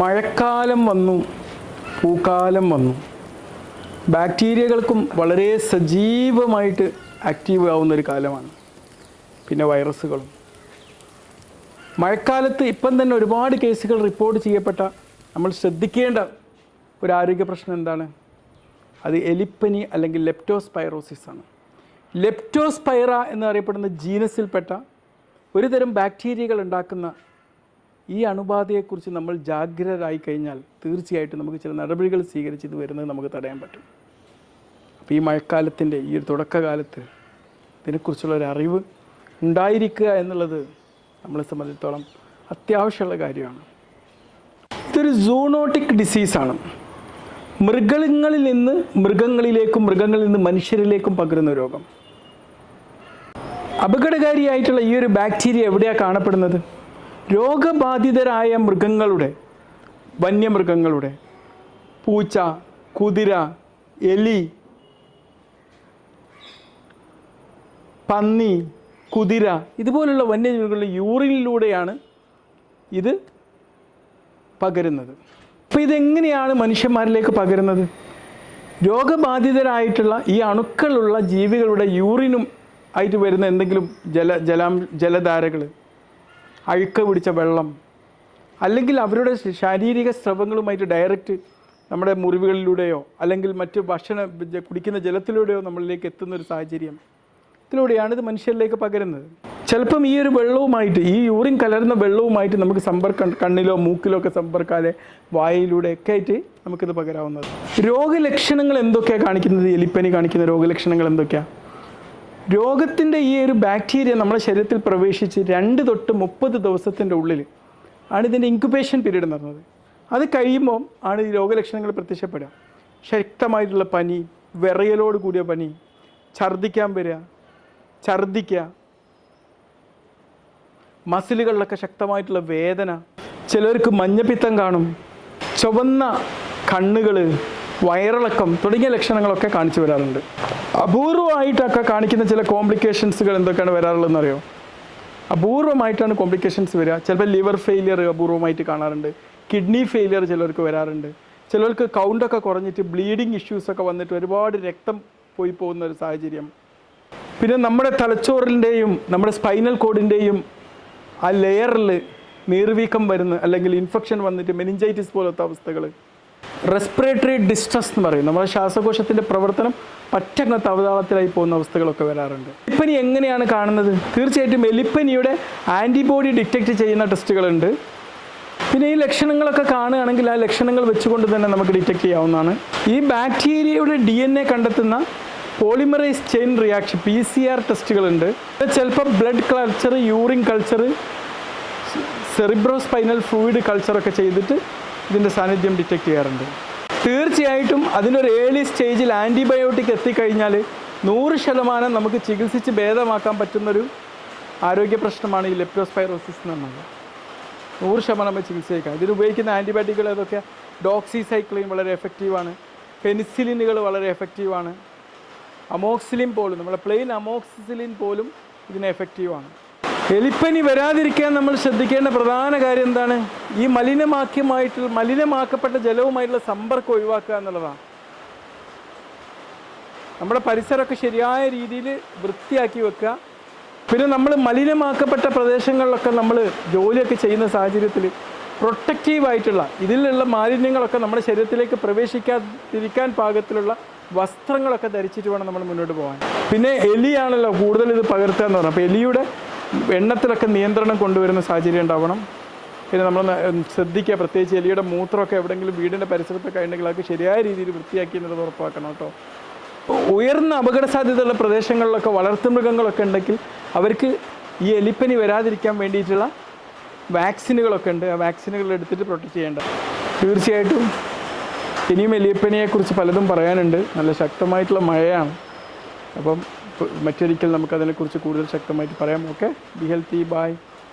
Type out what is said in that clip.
മഴക്കാലം വന്നു പൂക്കാലം വന്നു. ബാക്ടീരിയകൾക്കും വളരെ സജീവമായിട്ട് ആക്റ്റീവ് ആവുന്ന ഒരു കാലമാണ്. പിന്നെ വൈറസുകളും മഴക്കാലത്ത് ഇപ്പം തന്നെ ഒരുപാട് കേസുകൾ റിപ്പോർട്ട് ചെയ്യപ്പെട്ട നമ്മൾ ശ്രദ്ധിക്കേണ്ട ഒരു ആരോഗ്യ പ്രശ്നം എന്താണ്? അത് എലിപ്പനി അല്ലെങ്കിൽ ലെപ്റ്റോസ്പൈറോസിസ് ആണ്. ലെപ്റ്റോസ്പൈറ എന്നറിയപ്പെടുന്ന ജീനസിൽപ്പെട്ട ഒരുതരം ബാക്ടീരിയകൾ ഉണ്ടാക്കുന്ന ഈ അണുബാധയെക്കുറിച്ച് നമ്മൾ ജാഗ്രതരായി കഴിഞ്ഞാൽ തീർച്ചയായിട്ടും നമുക്ക് ചില നടപടികൾ സ്വീകരിച്ച് ഇത് വരുന്നത് നമുക്ക് തടയാൻ പറ്റും. അപ്പോൾ ഈ മഴക്കാലത്തിന്റെ ഈ ഒരു തുടക്കകാലത്ത് ഇതിനെക്കുറിച്ചുള്ള ഒരു അറിവ് ഉണ്ടായിരിക്കുക എന്നുള്ളത് നമ്മളെ സംബന്ധിച്ചിടത്തോളം അത്യാവശ്യമുള്ള കാര്യമാണ്. ഇതൊരു സൂണോട്ടിക് ഡിസീസാണ് മൃഗങ്ങളിൽ നിന്ന് മൃഗങ്ങളിലേക്കും മൃഗങ്ങളിൽ നിന്ന് മനുഷ്യരിലേക്കും പകരുന്ന രോഗം. അപകടകാരിയായിട്ടുള്ള ഈ ഒരു ബാക്ടീരിയ എവിടെയാണ് കാണപ്പെടുന്നത്? രോഗബാധിതരായ മൃഗങ്ങളുടെ വന്യമൃഗങ്ങളുടെ പൂച്ച കുതിര എലി പന്നി കുതിര ഇതുപോലുള്ള വന്യജീവികളുടെ യൂറിനിലൂടെയാണ് ഇത് പകരുന്നത്. അപ്പോൾ ഇതെങ്ങനെയാണ് മനുഷ്യന്മാരിലേക്ക് പകരുന്നത്? രോഗബാധിതരായിട്ടുള്ള ഈ അണുക്കളുള്ള ജീവികളുടെ യൂറിനും ആയിട്ട് വരുന്ന എന്തെങ്കിലും ജല ജലാം ജലധാരകൾ അഴുക്ക് പിടിച്ച വെള്ളം. അല്ലെങ്കിൽ അവരുടെ ശാരീരിക സ്രവങ്ങളുമായിട്ട് ഡയറക്റ്റ് നമ്മുടെ മുറിവുകളിലൂടെയോ അല്ലെങ്കിൽ മറ്റ് ഭക്ഷണ കുടിക്കുന്ന ജലത്തിലൂടെയോ നമ്മളിലേക്ക് എത്തുന്ന ഒരു സാഹചര്യം. ഇതിലൂടെയാണ് ഇത് മനുഷ്യരിലേക്ക് പകരുന്നത്. ചിലപ്പം ഈ ഒരു വെള്ളവുമായിട്ട് ഈ യൂറിൻ കലർന്ന വെള്ളവുമായിട്ട് നമുക്ക് സമ്പർക്കം കണ്ണിലോ മൂക്കിലോ ഒക്കെ സമ്പർക്കാതെ വായയിലൂടെ ഒക്കെ ആയിട്ട് നമുക്കിത് പകരാവുന്നത്. രോഗലക്ഷണങ്ങൾ എന്തൊക്കെയാണ് കാണിക്കുന്നത്? എലിപ്പനി കാണിക്കുന്ന രോഗലക്ഷണങ്ങൾ എന്തൊക്കെയാണ് രോഗത്തിന്റെ ഈ ഒരു ബാക്ടീരിയ നമ്മുടെ ശരീരത്തിൽ പ്രവേശിച്ച് രണ്ട് തൊട്ട് മുപ്പത് ദിവസത്തിന്റെ ഉള്ളിൽ ആണ് ഇതിന്റെ ഇൻക്യുബേഷൻ പീരീഡ് എന്ന് പറയുന്നത് അത് കഴിയുമ്പോൾ ആണ് ഈ രോഗലക്ഷണങ്ങൾ പ്രത്യക്ഷപ്പെടുക. ശക്തമായിട്ടുള്ള പനി വിറയലോട് കൂടിയ പനി ഛർദ്ദിക്കാൻ വരിക ഛർദ്ദിക്കുക മസിലുകളിലൊക്കെ ശക്തമായിട്ടുള്ള വേദന ചിലർക്ക് മഞ്ഞപ്പിത്തം കാണും ചുവന്ന കണ്ണുകൾ വയറിളക്കം തുടങ്ങിയ ലക്ഷണങ്ങളൊക്കെ കാണിച്ചു വരാറുണ്ട്. അപൂർവമായിട്ടൊക്കെ കാണിക്കുന്ന ചില കോംപ്ലിക്കേഷൻസുകൾ എന്തൊക്കെയാണ് വരാറുള്ളതെന്ന് അറിയോ അപൂർവമായിട്ടാണ് കോംപ്ലിക്കേഷൻസ് വരിക. ചിലപ്പോൾ ലിവർ ഫെയിലിയർ അപൂർവമായിട്ട് കാണാറുണ്ട്. കിഡ്നി ഫെയിലിയർ ചിലർക്ക് വരാറുണ്ട്. ചിലർക്ക് കൗണ്ടൊക്കെ കുറഞ്ഞിട്ട് ബ്ലീഡിങ് ഇഷ്യൂസൊക്കെ വന്നിട്ട് ഒരുപാട് രക്തം പോയി പോകുന്ന ഒരു സാഹചര്യം. പിന്നെ നമ്മുടെ തലച്ചോറിന്റെയും നമ്മുടെ സ്പൈനൽ കോഡിന്റെയും ആ ലെയറിൽ നീർവീക്കം വരുന്ന അല്ലെങ്കിൽ ഇൻഫെക്ഷൻ വന്നിട്ട് മെനിഞ്ചൈറ്റിസ് പോലത്തെ അവസ്ഥകൾ റെസ്പിറേറ്ററി ഡിസ്ട്രസ് എന്ന് പറയും. നമ്മുടെ ശ്വാസകോശത്തിന്റെ പ്രവർത്തനം പറ്റങ്ങ തവതാളത്തിലായി പോകുന്ന അവസ്ഥകളൊക്കെ വരാറുണ്ട്. എലിപ്പനി എങ്ങനെയാണ് കാണുന്നത്? തീർച്ചയായിട്ടും എലിപ്പനിയുടെ ആന്റിബോഡി ഡിറ്റക്റ്റ് ചെയ്യുന്ന ടെസ്റ്റുകളുണ്ട് പിന്നെ ഈ ലക്ഷണങ്ങളൊക്കെ കാണുകയാണെങ്കിൽ ആ ലക്ഷണങ്ങൾ വെച്ചുകൊണ്ട് തന്നെ നമുക്ക് ഡിറ്റക്റ്റ് ചെയ്യാവുന്നതാണ്. ഈ ബാക്ടീരിയയുടെ ഡി എൻ എ കണ്ടെത്തുന്ന polymerise chain reaction P C R ടെസ്റ്റുകളുണ്ട് ചിലപ്പോൾ blood culture urine culture cerebrospinal fluid കൾച്ചറൊക്കെ ചെയ്തിട്ട് ഇതിന്റെ സാന്നിധ്യം ഡിറ്റക്റ്റ് ചെയ്യാറുണ്ട്. തീർച്ചയായിട്ടും അതിനൊരു ഏർലി സ്റ്റേജിൽ ആന്റിബയോട്ടിക് എത്തിക്കഴിഞ്ഞാൽ നൂറ് ശതമാനം നമുക്ക് ചികിത്സിച്ച് ഭേദമാക്കാൻ പറ്റുന്നൊരു ആരോഗ്യ പ്രശ്നമാണ് ഈ ലെപ്റ്റോസ്പൈറോസിസ് എന്ന് പറഞ്ഞത് നൂറ് ശതമാനം നമ്മൾ ചികിത്സിക്കാം ഇതിന് ഉപയോഗിക്കുന്ന ആന്റിബയോട്ടിക്കുകൾ ഏതൊക്കെ ഡോക്സിസൈക്ലിൻ വളരെ എഫക്റ്റീവാണ് പെനിസിലിനുകൾ വളരെ എഫക്റ്റീവാണ് അമോക്സിലിൻ പോലും നമ്മുടെ പ്ലെയിൻ അമോക്സിലിൻ പോലും ഇതിന് എഫക്റ്റീവാണ് എലിപ്പനി വരാതിരിക്കാൻ നമ്മൾ ശ്രദ്ധിക്കേണ്ട പ്രധാന കാര്യം എന്താണ്? ഈ മലിനമാക്കിയമായിട്ടുള്ള മലിനമാക്കപ്പെട്ട ജലവുമായിട്ടുള്ള സമ്പർക്കം ഒഴിവാക്കുക എന്നുള്ളതാണ്. നമ്മുടെ പരിസരമൊക്കെ ശരിയായ രീതിയിൽ വൃത്തിയാക്കി വെക്കുക. പിന്നെ നമ്മൾ മലിനമാക്കപ്പെട്ട പ്രദേശങ്ങളിലൊക്കെ നമ്മൾ ജോലിയൊക്കെ ചെയ്യുന്ന സാഹചര്യത്തിൽ പ്രൊട്ടക്റ്റീവായിട്ടുള്ള ഇതിലുള്ള മാലിന്യങ്ങളൊക്കെ നമ്മുടെ ശരീരത്തിലേക്ക് പ്രവേശിക്കാതിരിക്കാൻ പാകത്തിലുള്ള വസ്ത്രങ്ങളൊക്കെ ധരിച്ചിട്ട് വേണം നമ്മൾ മുന്നോട്ട് പോകാൻ. പിന്നെ എലിയാണല്ലോ കൂടുതൽ ഇത് പകർത്തുക എന്ന് പറഞ്ഞാൽ അപ്പോൾ എലിയുടെ എണ്ണത്തിലൊക്കെ നിയന്ത്രണം കൊണ്ടുവരുന്ന സാഹചര്യം ഉണ്ടാവണം. പിന്നെ നമ്മൾ ശ്രദ്ധിക്കുക പ്രത്യേകിച്ച് എലിയുടെ മൂത്രമൊക്കെ എവിടെയെങ്കിലും വീടിന്റെ പരിസരത്തൊക്കെ ഉണ്ടെങ്കിൽ അതൊക്കെ ശരിയായ രീതിയിൽ വൃത്തിയാക്കി എന്നുള്ളത് ഉറപ്പാക്കണം കേട്ടോ. ഉയർന്ന അപകട സാധ്യതയുള്ള പ്രദേശങ്ങളിലൊക്കെ വളർത്തുമൃഗങ്ങളൊക്കെ ഉണ്ടെങ്കിൽ അവർക്ക് ഈ എലിപ്പനി വരാതിരിക്കാൻ വേണ്ടിയിട്ടുള്ള വാക്സിനുകളൊക്കെ ഉണ്ട്. ആ വാക്സിനുകൾ എടുത്തിട്ട് പ്രൊട്ടക്റ്റ് ചെയ്യേണ്ട തീർച്ചയായിട്ടും ഇനിയും എലിപ്പനിയെക്കുറിച്ച് പലതും പറയാനുണ്ട്. നല്ല ശക്തമായിട്ടുള്ള മഴയാണ്. അപ്പം മറ്റൊരിക്കൽ നമുക്കതിനെക്കുറിച്ച് കൂടുതൽ ശക്തമായിട്ട് പറയാം. Okay be healthy by